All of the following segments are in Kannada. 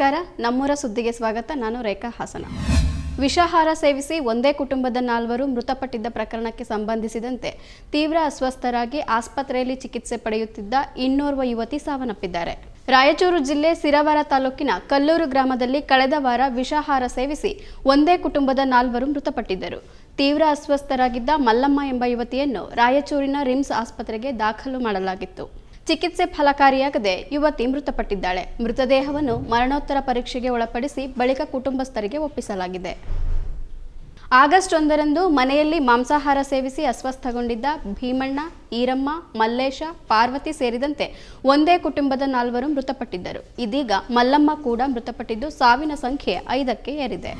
ನಮಸ್ಕಾರ. ನಮ್ಮೂರ ಸುದ್ದಿಗೆ ಸ್ವಾಗತ. ನಾನು ರೇಖಾ ಹಾಸನ. ವಿಷಾಹಾರ ಸೇವಿಸಿ ಒಂದೇ ಕುಟುಂಬದ ನಾಲ್ವರು ಮೃತಪಟ್ಟಿದ್ದ ಪ್ರಕರಣಕ್ಕೆ ಸಂಬಂಧಿಸಿದಂತೆ ತೀವ್ರ ಅಸ್ವಸ್ಥರಾಗಿ ಆಸ್ಪತ್ರೆಯಲ್ಲಿ ಚಿಕಿತ್ಸೆ ಪಡೆಯುತ್ತಿದ್ದ ಇನ್ನೋರ್ವ ಯುವತಿ ಸಾವನ್ನಪ್ಪಿದ್ದಾರೆ. ರಾಯಚೂರು ಜಿಲ್ಲೆ ಸಿರವಾರ ತಾಲೂಕಿನ ಕಲ್ಲೂರು ಗ್ರಾಮದಲ್ಲಿ ಕಳೆದ ವಾರ ವಿಷಾಹಾರ ಸೇವಿಸಿ ಒಂದೇ ಕುಟುಂಬದ ನಾಲ್ವರು ಮೃತಪಟ್ಟಿದ್ದರು. ತೀವ್ರ ಅಸ್ವಸ್ಥರಾಗಿದ್ದ ಮಲ್ಲಮ್ಮ ಎಂಬ ಯುವತಿಯನ್ನು ರಾಯಚೂರಿನ ರಿಮ್ಸ್ ಆಸ್ಪತ್ರೆಗೆ ದಾಖಲು ಮಾಡಲಾಗಿತ್ತು. ಚಿಕಿತ್ಸೆ ಫಲಕಾರಿಯಾಗದೆ ಯುವತಿ ಮೃತಪಟ್ಟಿದ್ದಾಳೆ. ಮೃತದೇಹವನ್ನು ಮರಣೋತ್ತರ ಪರೀಕ್ಷೆಗೆ ಒಳಪಡಿಸಿ ಬಳಿಕ ಕುಟುಂಬಸ್ಥರಿಗೆ ಒಪ್ಪಿಸಲಾಗಿದೆ. ಆಗಸ್ಟ್ ಒಂದರಂದು ಮನೆಯಲ್ಲಿ ಮಾಂಸಾಹಾರ ಸೇವಿಸಿ ಅಸ್ವಸ್ಥಗೊಂಡಿದ್ದ ಭೀಮಣ್ಣ, ಈರಮ್ಮ, ಮಲ್ಲೇಶ, ಪಾರ್ವತಿ ಸೇರಿದಂತೆ ಒಂದೇ ಕುಟುಂಬದ ನಾಲ್ವರು ಮೃತಪಟ್ಟಿದ್ದರು. ಇದೀಗ ಮಲ್ಲಮ್ಮ ಕೂಡ ಮೃತಪಟ್ಟಿದ್ದು ಸಾವಿನ ಸಂಖ್ಯೆ ಐದಕ್ಕೆ ಏರಿದೆ.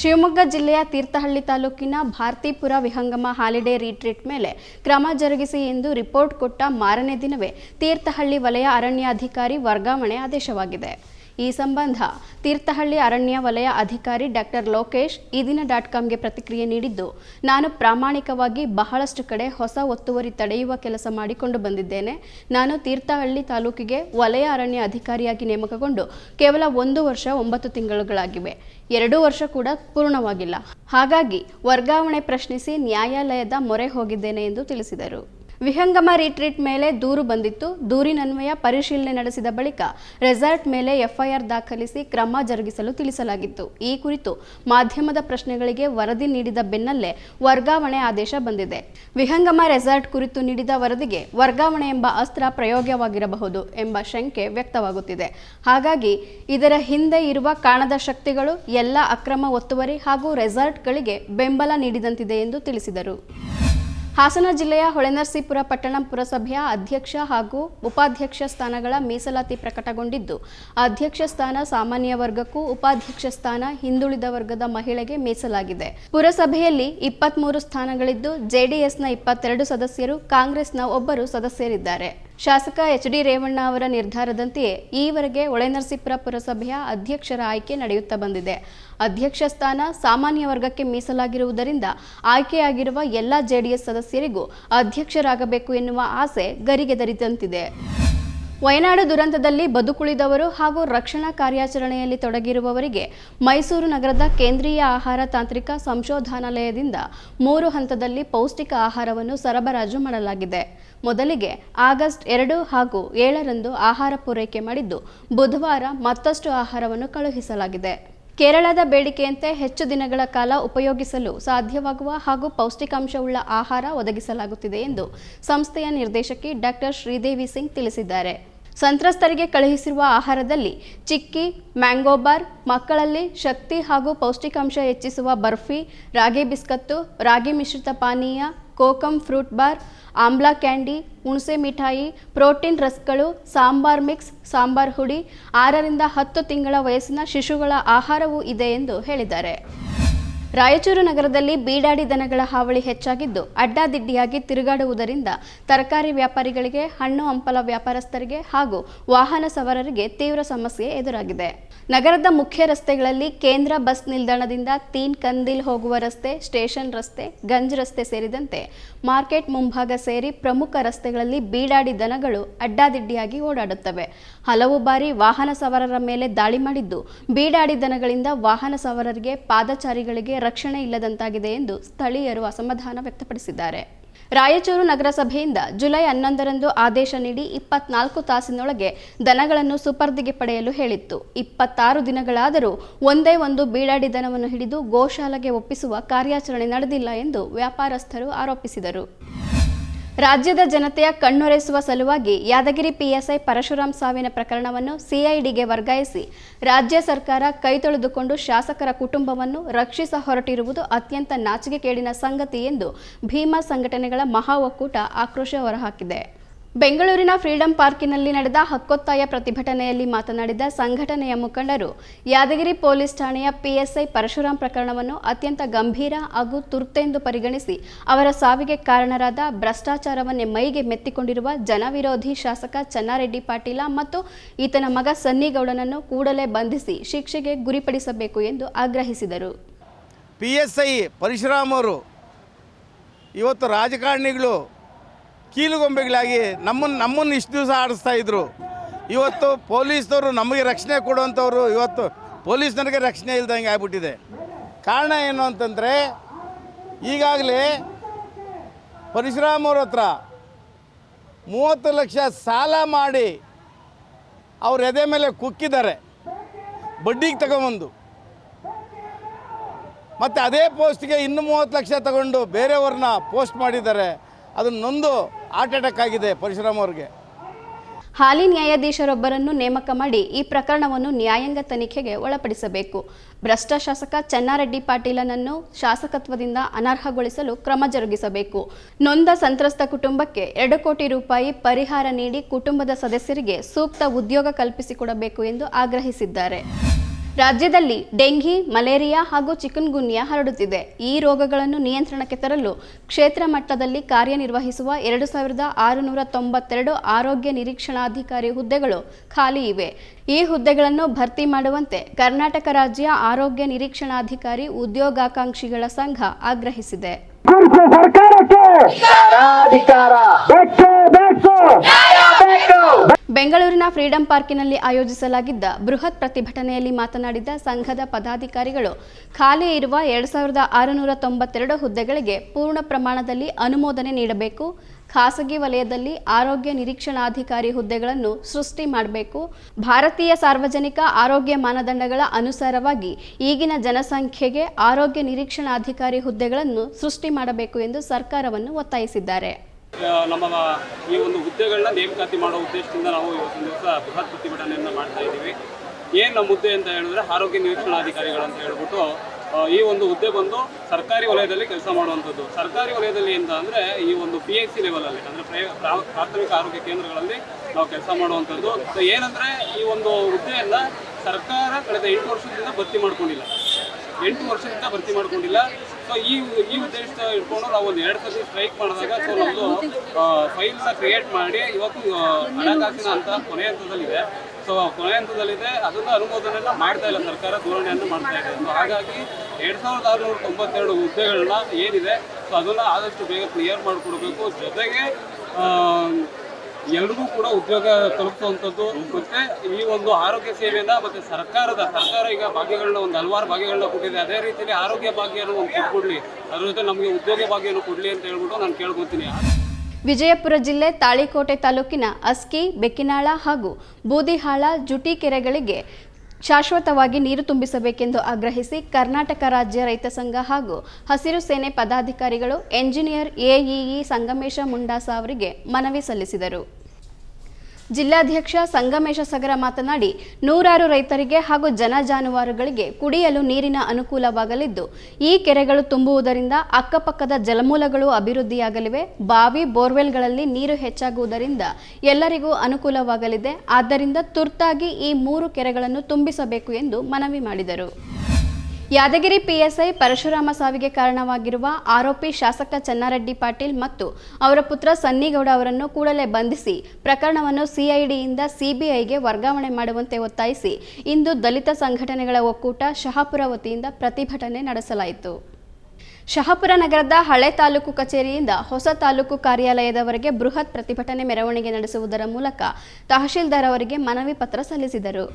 ಶಿವಮೊಗ್ಗ ಜಿಲ್ಲೆಯ ತೀರ್ಥಹಳ್ಳಿ ತಾಲೂಕಿನ ಭಾರತೀಪುರ ವಿಹಂಗಮ ಹಾಲಿಡೇ ರಿಟ್ರೀಟ್ ಮೇಲೆ ಕ್ರಮ ಜರುಗಿಸಿ ಎಂದು ರಿಪೋರ್ಟ್ ಕೊಟ್ಟ ಮಾರನೇ ದಿನವೇ ತೀರ್ಥಹಳ್ಳಿ ವಲಯ ಅರಣ್ಯಾಧಿಕಾರಿ ವರ್ಗಾವಣೆ ಆದೇಶವಾಗಿದೆ. ಈ ಸಂಬಂಧ ತೀರ್ಥಹಳ್ಳಿ ಅರಣ್ಯ ವಲಯ ಅಧಿಕಾರಿ ಡಾಕ್ಟರ್ ಲೋಕೇಶ್ ಈ ದಿನ ಡಾಟ್ ಕಾಮ್ಗೆ ಪ್ರತಿಕ್ರಿಯೆ ನೀಡಿದ್ದು, ನಾನು ಪ್ರಾಮಾಣಿಕವಾಗಿ ಬಹಳಷ್ಟು ಕಡೆ ಹೊಸ ಒತ್ತುವರಿ ತಡೆಯುವ ಕೆಲಸ ಮಾಡಿಕೊಂಡು ಬಂದಿದ್ದೇನೆ. ನಾನು ತೀರ್ಥಹಳ್ಳಿ ತಾಲೂಕಿಗೆ ವಲಯ ಅರಣ್ಯ ಅಧಿಕಾರಿಯಾಗಿ ನೇಮಕಗೊಂಡು ಕೇವಲ ಒಂದು ವರ್ಷ ಒಂಬತ್ತು ತಿಂಗಳುಗಳಾಗಿವೆ. ಎರಡು ವರ್ಷ ಕೂಡ ಪೂರ್ಣವಾಗಿಲ್ಲ. ಹಾಗಾಗಿ ವರ್ಗಾವಣೆ ಪ್ರಶ್ನಿಸಿ ನ್ಯಾಯಾಲಯದ ಮೊರೆ ಹೋಗಿದ್ದೇನೆ ಎಂದು ತಿಳಿಸಿದರು. ವಿಹಂಗಮ ರಿಟ್ರೀಟ್ ಮೇಲೆ ದೂರು ಬಂದಿತ್ತು. ದೂರಿನನ್ವಯ ಪರಿಶೀಲನೆ ನಡೆಸಿದ ಬಳಿಕ ರೆಸಾರ್ಟ್ ಮೇಲೆ ಎಫ್ಐಆರ್ ದಾಖಲಿಸಿ ಕ್ರಮ ಜರುಗಿಸಲು ತಿಳಿಸಲಾಗಿತ್ತು. ಈ ಕುರಿತು ಮಾಧ್ಯಮದ ಪ್ರಶ್ನೆಗಳಿಗೆ ವರದಿ ನೀಡಿದ ಬೆನ್ನಲ್ಲೇ ವರ್ಗಾವಣೆ ಆದೇಶ ಬಂದಿದೆ. ವಿಹಂಗಮ ರೆಸಾರ್ಟ್ ಕುರಿತು ನೀಡಿದ ವರದಿಗೆ ವರ್ಗಾವಣೆ ಎಂಬ ಅಸ್ತ್ರ ಪ್ರಯೋಗವಾಗಿರಬಹುದು ಎಂಬ ಶಂಕೆ ವ್ಯಕ್ತವಾಗುತ್ತಿದೆ. ಹಾಗಾಗಿ ಇದರ ಹಿಂದೆ ಇರುವ ಕಾಣದ ಶಕ್ತಿಗಳು, ಎಲ್ಲ ಅಕ್ರಮ ಒತ್ತುವರಿ ಹಾಗೂ ರೆಸಾರ್ಟ್ಗಳಿಗೆ ಬೆಂಬಲ ನೀಡಿದಂತಿದೆ ಎಂದು ತಿಳಿಸಿದರು. ಹಾಸನ ಜಿಲ್ಲೆಯ ಹೊಳೆನರಸೀಪುರ ಪಟ್ಟಣ ಪುರಸಭೆಯ ಅಧ್ಯಕ್ಷ ಹಾಗೂ ಉಪಾಧ್ಯಕ್ಷ ಸ್ಥಾನಗಳ ಮೀಸಲಾತಿ ಪ್ರಕಟಗೊಂಡಿದ್ದು, ಅಧ್ಯಕ್ಷ ಸ್ಥಾನ ಸಾಮಾನ್ಯ ವರ್ಗಕ್ಕೂ ಉಪಾಧ್ಯಕ್ಷ ಸ್ಥಾನ ಹಿಂದುಳಿದ ವರ್ಗದ ಮಹಿಳೆಗೆ ಮೀಸಲಾಗಿದೆ. ಪುರಸಭೆಯಲ್ಲಿ ಇಪ್ಪತ್ಮೂರು ಸ್ಥಾನಗಳಿದ್ದು, ಜೆಡಿಎಸ್ನ ಇಪ್ಪತ್ತೆರಡು ಸದಸ್ಯರು, ಕಾಂಗ್ರೆಸ್ನ ಒಬ್ಬರು ಸದಸ್ಯರಿದ್ದಾರೆ. ಶಾಸಕ ಎಚ್ ಡಿ ರೇವಣ್ಣ ಅವರ ನಿರ್ಧಾರದಂತೆಯೇ ಈವರೆಗೆ ಒಳೆನರಸೀಪುರ ಪುರಸಭೆಯ ಅಧ್ಯಕ್ಷರ ಆಯ್ಕೆ ನಡೆಯುತ್ತಾ ಬಂದಿದೆ. ಅಧ್ಯಕ್ಷ ಸ್ಥಾನ ಸಾಮಾನ್ಯ ವರ್ಗಕ್ಕೆ ಮೀಸಲಾಗಿರುವುದರಿಂದ ಆಯ್ಕೆಯಾಗಿರುವ ಎಲ್ಲ ಜೆಡಿಎಸ್ ಸದಸ್ಯರಿಗೂ ಅಧ್ಯಕ್ಷರಾಗಬೇಕು ಎನ್ನುವ ಆಸೆ ಗರಿಗೆದರಿದಂತಿದೆ ವಯನಾಡು ದುರಂತದಲ್ಲಿ ಬದುಕುಳಿದವರು ಹಾಗೂ ರಕ್ಷಣಾ ಕಾರ್ಯಾಚರಣೆಯಲ್ಲಿ ತೊಡಗಿರುವವರಿಗೆ ಮೈಸೂರು ನಗರದ ಕೇಂದ್ರೀಯ ಆಹಾರ ತಾಂತ್ರಿಕ ಸಂಶೋಧನಾಲಯದಿಂದ ಮೂರು ಹಂತದಲ್ಲಿ ಪೌಷ್ಟಿಕ ಆಹಾರವನ್ನು ಸರಬರಾಜು ಮಾಡಲಾಗಿದೆ. ಮೊದಲಿಗೆ ಆಗಸ್ಟ್ ಎರಡು ಹಾಗೂ ಏಳರಂದು ಆಹಾರ ಪೂರೈಕೆ ಮಾಡಿದ್ದು ಬುಧವಾರ ಮತ್ತಷ್ಟು ಆಹಾರವನ್ನು ಕಳುಹಿಸಲಾಗಿದೆ. ಕೇರಳದ ಬೇಡಿಕೆಯಂತೆ ಹೆಚ್ಚು ದಿನಗಳ ಕಾಲ ಉಪಯೋಗಿಸಲು ಸಾಧ್ಯವಾಗುವ ಹಾಗೂ ಪೌಷ್ಟಿಕಾಂಶವುಳ್ಳ ಆಹಾರ ಒದಗಿಸಲಾಗುತ್ತಿದೆ ಎಂದು ಸಂಸ್ಥೆಯ ನಿರ್ದೇಶಕಿ ಡಾಕ್ಟರ್ ಶ್ರೀದೇವಿ ಸಿಂಗ್ ತಿಳಿಸಿದ್ದಾರೆ. ಸಂತ್ರಸ್ತರಿಗೆ ಕಳುಹಿಸಿರುವ ಆಹಾರದಲ್ಲಿ ಚಿಕ್ಕಿ, ಮ್ಯಾಂಗೋ ಬಾರ್, ಮಕ್ಕಳಲ್ಲಿ ಶಕ್ತಿ ಹಾಗೂ ಪೌಷ್ಟಿಕಾಂಶ ಹೆಚ್ಚಿಸುವ ಬರ್ಫಿ, ರಾಗಿ ಬಿಸ್ಕತ್ತು, ರಾಗಿ ಮಿಶ್ರಿತ ಪಾನೀಯ, kokum fruit bar, amla candy, ಹುಣಸೆ ಮಿಠಾಯಿ, ಪ್ರೋಟೀನ್ ರಸ್ಗಳು ಸಾಂಬಾರ್ ಮಿಕ್ಸ್, ಸಾಂಬಾರ್ ಹುಡಿ, ಆರರಿಂದ ಹತ್ತು ತಿಂಗಳ ವಯಸ್ಸಿನ ಶಿಶುಗಳ ಆಹಾರವೂ ಇದೆ ಎಂದು ಹೇಳಿದ್ದಾರೆ. ರಾಯಚೂರು ನಗರದಲ್ಲಿ ಬೀಡಾಡಿ ದನಗಳ ಹಾವಳಿ ಹೆಚ್ಚಾಗಿದ್ದು, ಅಡ್ಡಾದಿಡ್ಡಿಯಾಗಿ ತಿರುಗಾಡುವುದರಿಂದ ತರಕಾರಿ ವ್ಯಾಪಾರಿಗಳಿಗೆ, ಹಣ್ಣು ಹಂಪಲ ವ್ಯಾಪಾರಸ್ಥರಿಗೆ ಹಾಗೂ ವಾಹನ ಸವಾರರಿಗೆ ತೀವ್ರ ಸಮಸ್ಯೆ ಎದುರಾಗಿದೆ. ನಗರದ ಮುಖ್ಯ ರಸ್ತೆಗಳಲ್ಲಿ ಕೇಂದ್ರ ಬಸ್ ನಿಲ್ದಾಣದಿಂದ ತೀನ್ ಕಂದಿಲ್ ಹೋಗುವ ರಸ್ತೆ, ಸ್ಟೇಷನ್ ರಸ್ತೆ, ಗಂಜ್ ರಸ್ತೆ ಸೇರಿದಂತೆ ಮಾರ್ಕೆಟ್ ಮುಂಭಾಗ ಸೇರಿ ಪ್ರಮುಖ ರಸ್ತೆಗಳಲ್ಲಿ ಬೀಡಾಡಿ ದನಗಳು ಅಡ್ಡಾದಿಡ್ಡಿಯಾಗಿ ಓಡಾಡುತ್ತವೆ. ಹಲವು ಬಾರಿ ವಾಹನ ಸವಾರರ ಮೇಲೆ ದಾಳಿ ಮಾಡಿದ್ದು, ಬೀಡಾಡಿ ದನಗಳಿಂದ ವಾಹನ ಸವಾರರಿಗೆ, ಪಾದಚಾರಿಗಳಿಗೆ ರಕ್ಷಣೆ ಇಲ್ಲದಂತಾಗಿದೆ ಎಂದು ಸ್ಥಳೀಯರು ಅಸಮಾಧಾನ ವ್ಯಕ್ತಪಡಿಸಿದ್ದಾರೆ. ರಾಯಚೂರು ನಗರಸಭೆಯಿಂದ ಜುಲೈ ಹನ್ನೊಂದರಂದು ಆದೇಶ ನೀಡಿ ಇಪ್ಪತ್ನಾಲ್ಕು ತಾಸಿನೊಳಗೆ ದನಗಳನ್ನು ಸುಪರ್ದಿಗೆ ಪಡೆಯಲು ಹೇಳಿತ್ತು. ಇಪ್ಪತ್ತಾರು ದಿನಗಳಾದರೂ ಒಂದೇ ಒಂದು ಬೀಡಾಡಿ ದನವನ್ನು ಹಿಡಿದು ಗೋಶಾಲೆಗೆ ಒಪ್ಪಿಸುವ ಕಾರ್ಯಾಚರಣೆ ನಡೆದಿಲ್ಲ ಎಂದು ವ್ಯಾಪಾರಸ್ಥರು ಆರೋಪಿಸಿದರು. ರಾಜ್ಯದ ಜನತೆಯ ಕಣ್ಣೊರೆಸುವ ಸಲುವಾಗಿ ಯಾದಗಿರಿ ಪಿಎಸ್ಐ ಪರಶುರಾಮ್ ಸಾವಿನ ಪ್ರಕರಣವನ್ನು ಸಿಐಡಿಗೆ ವರ್ಗಾಯಿಸಿ ರಾಜ್ಯ ಸರ್ಕಾರ ಕೈತೊಳೆದುಕೊಂಡು ಶಾಸಕರ ಕುಟುಂಬವನ್ನು ರಕ್ಷಿಸ ಹೊರಟಿರುವುದು ಅತ್ಯಂತ ನಾಚಿಕೆಗೇಡಿನ ಸಂಗತಿ ಎಂದು ಭೀಮಾ ಸಂಘಟನೆಗಳ ಮಹಾ ಒಕ್ಕೂಟ ಆಕ್ರೋಶ ಹೊರಹಾಕಿದೆ. ಬೆಂಗಳೂರಿನ ಫ್ರೀಡಂ ಪಾರ್ಕಿನಲ್ಲಿ ನಡೆದ ಹಕ್ಕೊತ್ತಾಯ ಪ್ರತಿಭಟನೆಯಲ್ಲಿ ಮಾತನಾಡಿದ ಸಂಘಟನೆಯ ಮುಖಂಡರು, ಯಾದಗಿರಿ ಪೊಲೀಸ್ ಠಾಣೆಯ ಪಿಎಸ್ಐ ಪರಶುರಾಮ್ ಪ್ರಕರಣವನ್ನು ಅತ್ಯಂತ ಗಂಭೀರ ಹಾಗೂ ತುರ್ತೆಂದು ಪರಿಗಣಿಸಿ ಅವರ ಸಾವಿಗೆ ಕಾರಣರಾದ ಭ್ರಷ್ಟಾಚಾರವನ್ನೇ ಮೈಗೆ ಮೆತ್ತಿಕೊಂಡಿರುವ ಜನವಿರೋಧಿ ಶಾಸಕ ಚನ್ನಾರೆಡ್ಡಿ ಪಾಟೀಲ ಮತ್ತು ಈತನ ಮಗ ಸನ್ನಿಗೌಡನನ್ನು ಕೂಡಲೇ ಬಂಧಿಸಿ ಶಿಕ್ಷೆಗೆ ಗುರಿಪಡಿಸಬೇಕು ಎಂದು ಆಗ್ರಹಿಸಿದರು. ಪಿಎಸ್ಐ ಪರಶುರಾಮ್ ಅವರು ಇವತ್ತು ರಾಜಕಾರಣಿಗಳು ಕೀಲುಗೊಂಬೆಗಳಾಗಿ ನಮ್ಮನ್ನು ನಮ್ಮನ್ನು ಇಷ್ಟು ದಿವಸ ಆಡಿಸ್ತಾ ಇದ್ರು. ಇವತ್ತು ಪೊಲೀಸ್ನವರು ನಮಗೆ ರಕ್ಷಣೆ ಕೊಡುವಂಥವ್ರು ಇವತ್ತು ಪೊಲೀಸ್ನರಿಗೆ ರಕ್ಷಣೆ ಇಲ್ದಂಗೆ ಆಗ್ಬಿಟ್ಟಿದೆ. ಕಾರಣ ಏನು ಅಂತಂದರೆ, ಈಗಾಗಲೇ ಪರಶುರಾಮ್ ಅವ್ರ ಹತ್ರ ಮೂವತ್ತು ಲಕ್ಷ ಸಾಲ ಮಾಡಿ ಅವ್ರ ಎದೆ ಮೇಲೆ ಕುಕ್ಕಿದ್ದಾರೆ. ಬಡ್ಡಿಗೆ ತಗೊಂಬಂದು. ಮತ್ತು ಅದೇ ಪೋಸ್ಟ್ಗೆ ಇನ್ನು ಮೂವತ್ತು ಲಕ್ಷ ತಗೊಂಡು ಬೇರೆಯವ್ರನ್ನ ಪೋಸ್ಟ್ ಮಾಡಿದ್ದಾರೆ. ಅದನ್ನು ನೊಂದು ಹಾರ್ಟ್ ಅಟ್ಯಾಕ್ ಆಗಿದೆ ಪರಶುರಾಮ್ ಅವ್ರಿಗೆ. ಹಾಲಿ ನ್ಯಾಯಾಧೀಶರೊಬ್ಬರನ್ನು ನೇಮಕ ಮಾಡಿ ಈ ಪ್ರಕರಣವನ್ನು ನ್ಯಾಯಾಂಗ ತನಿಖೆಗೆ ಒಳಪಡಿಸಬೇಕು. ಭ್ರಷ್ಟ ಶಾಸಕ ಚನ್ನಾರೆಡ್ಡಿ ಪಾಟೀಲನನ್ನು ಶಾಸಕತ್ವದಿಂದ ಅನರ್ಹಗೊಳಿಸಲು ಕ್ರಮ ಜರುಗಿಸಬೇಕು. ನೊಂದ ಸಂತ್ರಸ್ತ ಕುಟುಂಬಕ್ಕೆ ಎರಡು ಕೋಟಿ ರೂಪಾಯಿ ಪರಿಹಾರ ನೀಡಿ ಕುಟುಂಬದ ಸದಸ್ಯರಿಗೆ ಸೂಕ್ತ ಉದ್ಯೋಗ ಕಲ್ಪಿಸಿಕೊಡಬೇಕು ಎಂದು ಆಗ್ರಹಿಸಿದ್ದಾರೆ. ರಾಜ್ಯದಲ್ಲಿ ಡೆಂಗಿ ಮಲೇರಿಯಾ ಹಾಗೂ ಚಿಕನ್ಗುನ್ಯಾ ಹರಡುತ್ತಿದೆ. ಈ ರೋಗಗಳನ್ನು ನಿಯಂತ್ರಣಕ್ಕೆ ತರಲು ಕ್ಷೇತ್ರ ಮಟ್ಟದಲ್ಲಿ ಕಾರ್ಯನಿರ್ವಹಿಸುವ ಎರಡು ಸಾವಿರದ ಆರುನೂರ ತೊಂಬತ್ತೆರಡು ಆರೋಗ್ಯ ನಿರೀಕ್ಷಣಾಧಿಕಾರಿ ಹುದ್ದೆಗಳು ಖಾಲಿ ಇವೆ. ಈ ಹುದ್ದೆಗಳನ್ನು ಭರ್ತಿ ಮಾಡುವಂತೆ ಕರ್ನಾಟಕ ರಾಜ್ಯ ಆರೋಗ್ಯ ನಿರೀಕ್ಷಣಾಧಿಕಾರಿ ಉದ್ಯೋಗಾಕಾಂಕ್ಷಿಗಳ ಸಂಘ ಆಗ್ರಹಿಸಿದೆ. ಸರ್ಕಾರಕ್ಕೆ! ಬೆಂಗಳೂರಿನ ಫ್ರೀಡಂ ಪಾರ್ಕಿನಲ್ಲಿ ಆಯೋಜಿಸಲಾಗಿದ್ದ ಬೃಹತ್ ಪ್ರತಿಭಟನೆಯಲ್ಲಿ ಮಾತನಾಡಿದ ಸಂಘದ ಪದಾಧಿಕಾರಿಗಳು, ಖಾಲಿ ಇರುವ ಎರಡು ಸಾವಿರದ ಆರುನೂರ ತೊಂಬತ್ತೆರಡು ಹುದ್ದೆಗಳಿಗೆ ಪೂರ್ಣ ಪ್ರಮಾಣದಲ್ಲಿ ಅನುಮೋದನೆ ನೀಡಬೇಕು, ಖಾಸಗಿ ವಲಯದಲ್ಲಿ ಆರೋಗ್ಯ ನಿರೀಕ್ಷಣಾಧಿಕಾರಿ ಹುದ್ದೆಗಳನ್ನು ಸೃಷ್ಟಿ ಮಾಡಬೇಕು, ಭಾರತೀಯ ಸಾರ್ವಜನಿಕ ಆರೋಗ್ಯ ಮಾನದಂಡಗಳ ಅನುಸಾರವಾಗಿ ಈಗಿನ ಜನಸಂಖ್ಯೆಗೆ ಆರೋಗ್ಯ ನಿರೀಕ್ಷಣಾಧಿಕಾರಿ ಹುದ್ದೆಗಳನ್ನು ಸೃಷ್ಟಿ ಮಾಡಬೇಕು ಎಂದು ಸರ್ಕಾರವನ್ನು ಒತ್ತಾಯಿಸಿದ್ದಾರೆ. ನಮ್ಮ ಈ ಒಂದು ಹುದ್ದೆಗಳನ್ನ ನೇಮಕಾತಿ ಮಾಡೋ ಉದ್ದೇಶದಿಂದ ನಾವು ಇವತ್ತಿನ ದಿವಸ ಬೃಹತ್ ಪ್ರತಿಭಟನೆಯನ್ನು ಮಾಡ್ತಾ ಇದ್ದೀವಿ. ಏನು ನಮ್ಮ ಹುದ್ದೆ ಅಂತ ಹೇಳಿದ್ರೆ ಆರೋಗ್ಯ ನಿರೀಕ್ಷಣಾಧಿಕಾರಿಗಳು ಅಂತ ಹೇಳ್ಬಿಟ್ಟು ಈ ಒಂದು ಹುದ್ದೆ ಬಂದು ಸರ್ಕಾರಿ ವಲಯದಲ್ಲಿ ಕೆಲಸ ಮಾಡುವಂಥದ್ದು. ಸರ್ಕಾರಿ ವಲಯದಲ್ಲಿ ಅಂತ ಅಂದರೆ ಈ ಒಂದು ಪಿ ಎಚ್ ಸಿ ಲೆವೆಲಲ್ಲಿ ಅಂದರೆ ಪ್ರೈ ಪ್ರಾ- ಪ್ರಾಥಮಿಕ ಆರೋಗ್ಯ ಕೇಂದ್ರಗಳಲ್ಲಿ ನಾವು ಕೆಲಸ ಮಾಡುವಂಥದ್ದು. ಏನಂದರೆ ಈ ಒಂದು ಹುದ್ದೆಯನ್ನು ಸರ್ಕಾರ ಕಳೆದ ಎಂಟು ವರ್ಷದಿಂದ ಭರ್ತಿ ಮಾಡ್ಕೊಂಡಿಲ್ಲ. ಎಂಟು ವರ್ಷದಿಂದ ಭರ್ತಿ ಮಾಡ್ಕೊಂಡಿಲ್ಲ. ಸೊ ಈ ಈ ಉದ್ದೇಶ ಇಟ್ಕೊಂಡು ನಾವು ಒಂದು ಎರಡು ಸತಿ ಸ್ಟ್ರೈಕ್ ಮಾಡಿದಾಗ ಸೊ ನಮ್ಮದು ಫೈಲ್ನ ಕ್ರಿಯೇಟ್ ಮಾಡಿ ಇವತ್ತು ಹಣಕಾಸಿನ ಹಂತ ಕೊನೆಯ ಹಂತದಲ್ಲಿದೆ. ಸೊ ಕೊನೆಯ ಹಂತದಲ್ಲಿದೆ. ಅದನ್ನ ಅನುಮೋದನೆಲ್ಲ ಮಾಡ್ತಾ ಇಲ್ಲ ಸರ್ಕಾರ, ಧೋರಣೆಯನ್ನು ಮಾಡ್ತಾ ಇದೆ. ಸೊ ಹಾಗಾಗಿ ಎರಡು ಸಾವಿರದ ಆರುನೂರ ತೊಂಬತ್ತೆರಡು ಹುದ್ದೆಗಳನ್ನ ಏನಿದೆ ಸೊ ಅದನ್ನ ಆದಷ್ಟು ಬೇಗ ಕ್ಲಿಯರ್ ಮಾಡಿಕೊಡ್ಬೇಕು. ಜೊತೆಗೆ ಎಲ್ರಿಗೂ ಕೂಡ ಉದ್ಯೋಗ ತಲುಪಿಸುವಂಥದ್ದು. ಮತ್ತೆ ಈ ಒಂದು ಆರೋಗ್ಯ ಸೇವೆಯನ್ನ ಮತ್ತೆ ಸರ್ಕಾರದ, ಸರ್ಕಾರ ಈಗ ಭಾಗ್ಯಗಳನ್ನ ಒಂದು ಹಲವಾರು ಭಾಗ್ಯಗಳನ್ನ ಕೊಟ್ಟಿದೆ. ಅದೇ ರೀತಿಯಲ್ಲಿ ಆರೋಗ್ಯ ಭಾಗ್ಯನೂ ಒಂದು ಕೊಡ್ಲಿ ಅದ್ರ ಜೊತೆ ನಮಗೆ ಉದ್ಯೋಗ ಭಾಗ್ಯನೂ ಕೊಡ್ಲಿ ಅಂತ ಹೇಳ್ಬಿಟ್ಟು ನಾನು ಕೇಳ್ಕೊತೀನಿ. ವಿಜಯಪುರ ಜಿಲ್ಲೆ ತಾಳಿಕೋಟೆ ತಾಲೂಕಿನ ಅಸ್ಕಿ, ಬೆಕ್ಕಿನಾಳ ಹಾಗೂ ಬೂದಿಹಾಳ ಜುಟಿ ಕೆರೆಗಳಿಗೆ ಶಾಶ್ವತವಾಗಿ ನೀರು ತುಂಬಿಸಬೇಕೆಂದು ಆಗ್ರಹಿಸಿ ಕರ್ನಾಟಕ ರಾಜ್ಯ ರೈತ ಸಂಘ ಹಾಗೂ ಹಸಿರು ಸೇನೆ ಪದಾಧಿಕಾರಿಗಳು, ಎಂಜಿನಿಯರ್ ಎಇಇ ಸಂಗಮೇಶ ಮುಂಡಾಸ ಅವರಿಗೆ ಮನವಿ ಸಲ್ಲಿಸಿದರು. ಜಿಲ್ಲಾಧ್ಯಕ್ಷ ಸಂಗಮೇಶ ಸಗರ ಮಾತನಾಡಿ, ನೂರಾರು ರೈತರಿಗೆ ಹಾಗೂ ಜನ ಜಾನುವಾರುಗಳಿಗೆ ಕುಡಿಯಲು ನೀರಿನ ಅನುಕೂಲವಾಗಲಿದ್ದು, ಈ ಕೆರೆಗಳು ತುಂಬುವುದರಿಂದ ಅಕ್ಕಪಕ್ಕದ ಜಲಮೂಲಗಳು ಅಭಿವೃದ್ಧಿಯಾಗಲಿವೆ. ಬಾವಿ, ಬೋರ್ವೆಲ್ಗಳಲ್ಲಿ ನೀರು ಹೆಚ್ಚಾಗುವುದರಿಂದ ಎಲ್ಲರಿಗೂ ಅನುಕೂಲವಾಗಲಿದೆ. ಆದ್ದರಿಂದ ತುರ್ತಾಗಿ ಈ ಮೂರು ಕೆರೆಗಳನ್ನು ತುಂಬಿಸಬೇಕು ಎಂದು ಮನವಿ ಮಾಡಿದರು. ಯಾದಗಿರಿ ಪಿಎಸ್ಐ ಪರಶುರಾಮ ಸಾವಿಗೆ ಕಾರಣವಾಗಿರುವ ಆರೋಪಿ ಶಾಸಕ ಚನ್ನಾರೆಡ್ಡಿ ಪಾಟೀಲ್ ಮತ್ತು ಅವರ ಪುತ್ರ ಸನ್ನಿಗೌಡ ಅವರನ್ನು ಕೂಡಲೇ ಬಂಧಿಸಿ ಪ್ರಕರಣವನ್ನು ಸಿಐಡಿಯಿಂದ ಸಿಬಿಐಗೆ ವರ್ಗಾವಣೆ ಮಾಡುವಂತೆ ಒತ್ತಾಯಿಸಿ ಇಂದು ದಲಿತ ಸಂಘಟನೆಗಳ ಒಕ್ಕೂಟ ಶಹಾಪುರ ವತಿಯಿಂದ ಪ್ರತಿಭಟನೆ ನಡೆಸಲಾಯಿತು. ಶಹಾಪುರ ನಗರದ ಹಳೆ ತಾಲೂಕು ಕಚೇರಿಯಿಂದ ಹೊಸ ತಾಲೂಕು ಕಾರ್ಯಾಲಯದವರೆಗೆ ಬೃಹತ್ ಪ್ರತಿಭಟನೆ ಮೆರವಣಿಗೆ ನಡೆಸುವುದರ ಮೂಲಕ ತಹಶೀಲ್ದಾರ್ ಅವರಿಗೆ ಮನವಿ ಪತ್ರ ಸಲ್ಲಿಸಿದರು.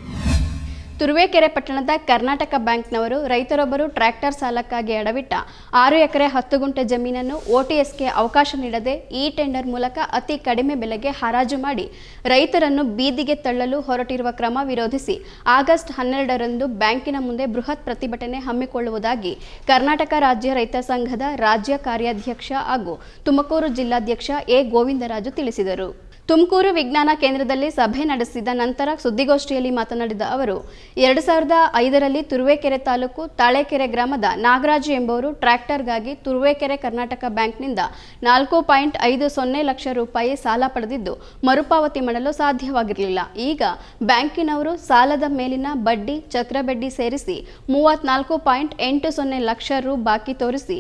ತುರುವೇಕೆರೆ ಪಟ್ಟಣದ ಕರ್ನಾಟಕ ಬ್ಯಾಂಕ್ನವರು ರೈತರೊಬ್ಬರು ಟ್ರ್ಯಾಕ್ಟರ್ ಸಾಲಕ್ಕಾಗಿ ಎಡವಿಟ್ಟ ಆರು ಎಕರೆ ಹತ್ತು ಗುಂಟೆ ಜಮೀನನ್ನು ಓಟಿಎಸ್ಗೆ ಅವಕಾಶ ನೀಡದೆ ಈ ಟೆಂಡರ್ ಮೂಲಕ ಅತಿ ಕಡಿಮೆ ಬೆಲೆಗೆ ಹರಾಜು ಮಾಡಿ ರೈತರನ್ನು ಬೀದಿಗೆ ತಳ್ಳಲು ಹೊರಟಿರುವ ಕ್ರಮ ವಿರೋಧಿಸಿ ಆಗಸ್ಟ್ ಹನ್ನೆರಡರಂದು ಬ್ಯಾಂಕಿನ ಮುಂದೆ ಬೃಹತ್ ಪ್ರತಿಭಟನೆ ಹಮ್ಮಿಕೊಳ್ಳುವುದಾಗಿ ಕರ್ನಾಟಕ ರಾಜ್ಯ ರೈತ ಸಂಘದ ರಾಜ್ಯ ಕಾರ್ಯಾಧ್ಯಕ್ಷ ಹಾಗೂ ತುಮಕೂರು ಜಿಲ್ಲಾಧ್ಯಕ್ಷ ಎ ಗೋವಿಂದರಾಜು ತಿಳಿಸಿದರು. ತುಮಕೂರು ವಿಜ್ಞಾನ ಕೇಂದ್ರದಲ್ಲಿ ಸಭೆ ನಡೆಸಿದ ನಂತರ ಸುದ್ದಿಗೋಷ್ಠಿಯಲ್ಲಿ ಮಾತನಾಡಿದ ಅವರು, ಎರಡು ಸಾವಿರದ ಐದರಲ್ಲಿ ತುರುವೇಕೆರೆ ತಾಲೂಕು ತಾಳೆಕೆರೆ ಗ್ರಾಮದ ನಾಗರಾಜ್ ಎಂಬುವರು ಟ್ರ್ಯಾಕ್ಟರ್ಗಾಗಿ ತುರುವೇಕೆರೆ ಕರ್ನಾಟಕ ಬ್ಯಾಂಕ್ನಿಂದ ನಾಲ್ಕು ಪಾಯಿಂಟ್ ಐದು ಸೊನ್ನೆ ಲಕ್ಷ ರೂಪಾಯಿ ಸಾಲ ಪಡೆದಿದ್ದು, ಮರುಪಾವತಿ ಮಾಡಲು ಸಾಧ್ಯವಾಗಿರಲಿಲ್ಲ. ಈಗ ಬ್ಯಾಂಕಿನವರು ಸಾಲದ ಮೇಲಿನ ಬಡ್ಡಿ, ಚಕ್ರಬಡ್ಡಿ ಸೇರಿಸಿ ಮೂವತ್ನಾಲ್ಕು ಪಾಯಿಂಟ್ ಎಂಟು ಸೊನ್ನೆ ಲಕ್ಷ ರು ಬಾಕಿ ತೋರಿಸಿ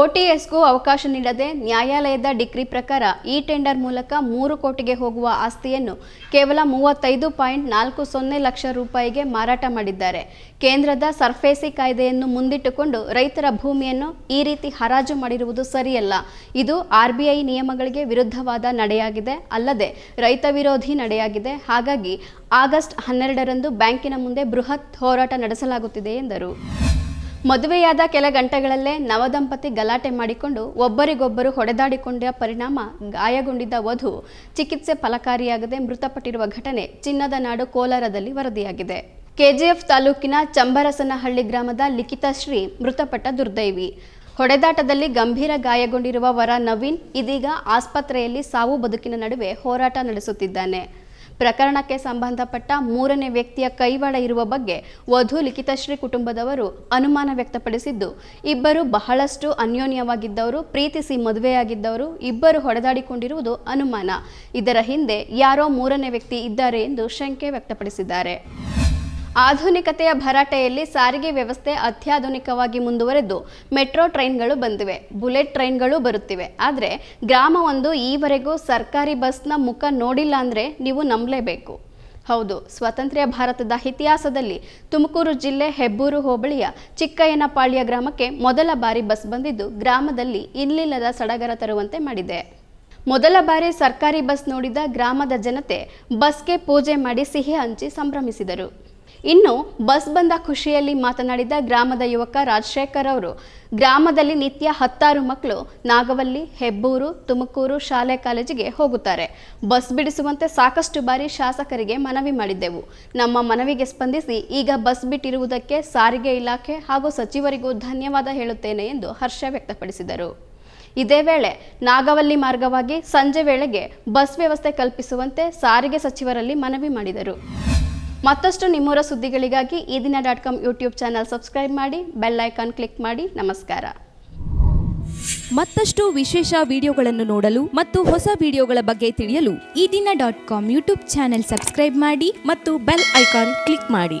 ಓಟಿಎಸ್ಗೂ ಅವಕಾಶ ನೀಡದೆ ನ್ಯಾಯಾಲಯದ ಡಿಗ್ರಿ ಪ್ರಕಾರ ಈ ಟೆಂಡರ್ ಮೂಲಕ ಮೂರು ಕೋಟಿಗೆ ಹೋಗುವ ಆಸ್ತಿಯನ್ನು ಕೇವಲ ಮೂವತ್ತೈದು ಪಾಯಿಂಟ್ ನಾಲ್ಕು ಸೊನ್ನೆ ಲಕ್ಷ ರೂಪಾಯಿಗೆ ಮಾರಾಟ ಮಾಡಿದ್ದಾರೆ. ಕೇಂದ್ರದ ಸರ್ಫೇಸಿ ಕಾಯ್ದೆಯನ್ನು ಮುಂದಿಟ್ಟುಕೊಂಡು ರೈತರ ಭೂಮಿಯನ್ನು ಈ ರೀತಿ ಹರಾಜು ಮಾಡಿರುವುದು ಸರಿಯಲ್ಲ. ಇದು ಆರ್ಬಿಐ ನಿಯಮಗಳಿಗೆ ವಿರುದ್ಧವಾದ ನಡೆಯಾಗಿದೆ, ಅಲ್ಲದೆ ರೈತ ವಿರೋಧಿ ನಡೆಯಾಗಿದೆ. ಹಾಗಾಗಿ ಆಗಸ್ಟ್ ಹನ್ನೆರಡರಂದು ಬ್ಯಾಂಕಿನ ಮುಂದೆ ಬೃಹತ್ ಹೋರಾಟ ನಡೆಸಲಾಗುತ್ತಿದೆ ಎಂದರು. ಮದುವೆಯಾದ ಕೆಲ ಗಂಟೆಗಳಲ್ಲೇ ನವದಂಪತಿ ಗಲಾಟೆ ಮಾಡಿಕೊಂಡು ಒಬ್ಬರಿಗೊಬ್ಬರು ಹೊಡೆದಾಡಿಕೊಂಡ ಪರಿಣಾಮ ಗಾಯಗೊಂಡಿದ್ದ ವಧು ಚಿಕಿತ್ಸೆ ಫಲಕಾರಿಯಾಗದೆ ಮೃತಪಟ್ಟಿರುವ ಘಟನೆ ಚಿನ್ನದ ನಾಡು ಕೋಲಾರದಲ್ಲಿ ವರದಿಯಾಗಿದೆ. ಕೆಜಿಎಫ್ ತಾಲೂಕಿನ ಚಂಬರಸನಹಳ್ಳಿ ಗ್ರಾಮದ ಲಿಖಿತಶ್ರೀ ಮೃತಪಟ್ಟ ದುರ್ದೈವಿ. ಹೊಡೆದಾಟದಲ್ಲಿ ಗಂಭೀರ ಗಾಯಗೊಂಡಿರುವ ವರ ನವೀನ್ ಇದೀಗ ಆಸ್ಪತ್ರೆಯಲ್ಲಿ ಸಾವು ಬದುಕಿನ ನಡುವೆ ಹೋರಾಟ ನಡೆಸುತ್ತಿದ್ದಾನೆ. ಪ್ರಕರಣಕ್ಕೆ ಸಂಬಂಧಪಟ್ಟ ಮೂರನೇ ವ್ಯಕ್ತಿಯ ಕೈವಾಡ ಇರುವ ಬಗ್ಗೆ ವಧು ಲಿಖಿತಶ್ರೀ ಕುಟುಂಬದವರು ಅನುಮಾನ ವ್ಯಕ್ತಪಡಿಸಿದ್ದು, ಇಬ್ಬರು ಬಹಳಷ್ಟು ಅನ್ಯೋನ್ಯವಾಗಿದ್ದವರು, ಪ್ರೀತಿಸಿ ಮದುವೆಯಾಗಿದ್ದವರು, ಇಬ್ಬರು ಹೊಡೆದಾಡಿಕೊಂಡಿರುವುದು ಅನುಮಾನ. ಇದರ ಹಿಂದೆ ಯಾರೋ ಮೂರನೇ ವ್ಯಕ್ತಿ ಇದ್ದಾರೆ ಎಂದು ಶಂಕೆ ವ್ಯಕ್ತಪಡಿಸಿದ್ದಾರೆ. ಆಧುನಿಕತೆಯ ಭರಾಟೆಯಲ್ಲಿ ಸಾರಿಗೆ ವ್ಯವಸ್ಥೆ ಅತ್ಯಾಧುನಿಕವಾಗಿ ಮುಂದುವರೆದು ಮೆಟ್ರೋ ಟ್ರೈನ್ಗಳು ಬಂದಿವೆ, ಬುಲೆಟ್ ಟ್ರೈನ್ಗಳು ಬರುತ್ತಿವೆ. ಆದರೆ ಗ್ರಾಮವೊಂದು ಈವರೆಗೂ ಸರ್ಕಾರಿ ಬಸ್ನ ಮುಖ ನೋಡಿಲ್ಲ ಅಂದರೆ ನೀವು ನಂಬಲೇಬೇಕು. ಹೌದು, ಸ್ವಾತಂತ್ರ್ಯ ಭಾರತದ ಇತಿಹಾಸದಲ್ಲಿ ತುಮಕೂರು ಜಿಲ್ಲೆ ಹೆಬ್ಬೂರು ಹೋಬಳಿಯ ಚಿಕ್ಕಯ್ಯನಪಾಳ್ಯ ಗ್ರಾಮಕ್ಕೆ ಮೊದಲ ಬಾರಿ ಬಸ್ ಬಂದಿದ್ದು ಗ್ರಾಮದಲ್ಲಿ ಇಲ್ಲಿಲ್ಲದ ಸಡಗರ ತರುವಂತೆ ಮಾಡಿದೆ. ಮೊದಲ ಬಾರಿ ಸರ್ಕಾರಿ ಬಸ್ ನೋಡಿದ ಗ್ರಾಮದ ಜನತೆ ಬಸ್ಗೆ ಪೂಜೆ ಮಾಡಿ ಸಿಹಿ ಹಂಚಿ ಸಂಭ್ರಮಿಸಿದರು. ಇನ್ನು ಬಸ್ ಬಂದ ಖುಷಿಯಲ್ಲಿ ಮಾತನಾಡಿದ ಗ್ರಾಮದ ಯುವಕ ರಾಜಶೇಖರ್ ಅವರು, ಗ್ರಾಮದಲ್ಲಿ ನಿತ್ಯ ಹತ್ತಾರು ಮಕ್ಕಳು ನಾಗವಲ್ಲಿ, ಹೆಬ್ಬೂರು, ತುಮಕೂರು ಶಾಲೆ ಕಾಲೇಜಿಗೆ ಹೋಗುತ್ತಾರೆ. ಬಸ್ ಬಿಡಿಸುವಂತೆ ಸಾಕಷ್ಟು ಬಾರಿ ಶಾಸಕರಿಗೆ ಮನವಿ ಮಾಡಿದ್ದೆವು. ನಮ್ಮ ಮನವಿಗೆ ಸ್ಪಂದಿಸಿ ಈಗ ಬಸ್ ಬಿಟ್ಟಿರುವುದಕ್ಕೆ ಸಾರಿಗೆ ಇಲಾಖೆ ಹಾಗೂ ಸಚಿವರಿಗೂ ಧನ್ಯವಾದ ಹೇಳುತ್ತೇನೆ ಎಂದು ಹರ್ಷ ವ್ಯಕ್ತಪಡಿಸಿದರು. ಇದೇ ವೇಳೆ ನಾಗವಲ್ಲಿ ಮಾರ್ಗವಾಗಿ ಸಂಜೆ ವೇಳೆಗೆ ಬಸ್ ವ್ಯವಸ್ಥೆ ಕಲ್ಪಿಸುವಂತೆ ಸಾರಿಗೆ ಸಚಿವರಲ್ಲಿ ಮನವಿ ಮಾಡಿದರು. ಮತ್ತಷ್ಟು ನಿಮ್ಮೂರ ಸುದ್ದಿಗಳಿಗಾಗಿ Ee Dina dot com YouTube channel subscribe ಮಾಡಿ, ಬೆಲ್ ಐಕಾನ್ ಕ್ಲಿಕ್ ಮಾಡಿ. ನಮಸ್ಕಾರ. ಮತ್ತಷ್ಟು ವಿಶೇಷ ವಿಡಿಯೋಗಳನ್ನು ನೋಡಲು ಮತ್ತು ಹೊಸ ವಿಡಿಯೋಗಳ ಬಗ್ಗೆ ತಿಳಿಯಲು Eedina dot com YouTube channel subscribe ಮಾಡಿ ಮತ್ತು ಬೆಲ್ ಐಕಾನ್ ಕ್ಲಿಕ್ ಮಾಡಿ.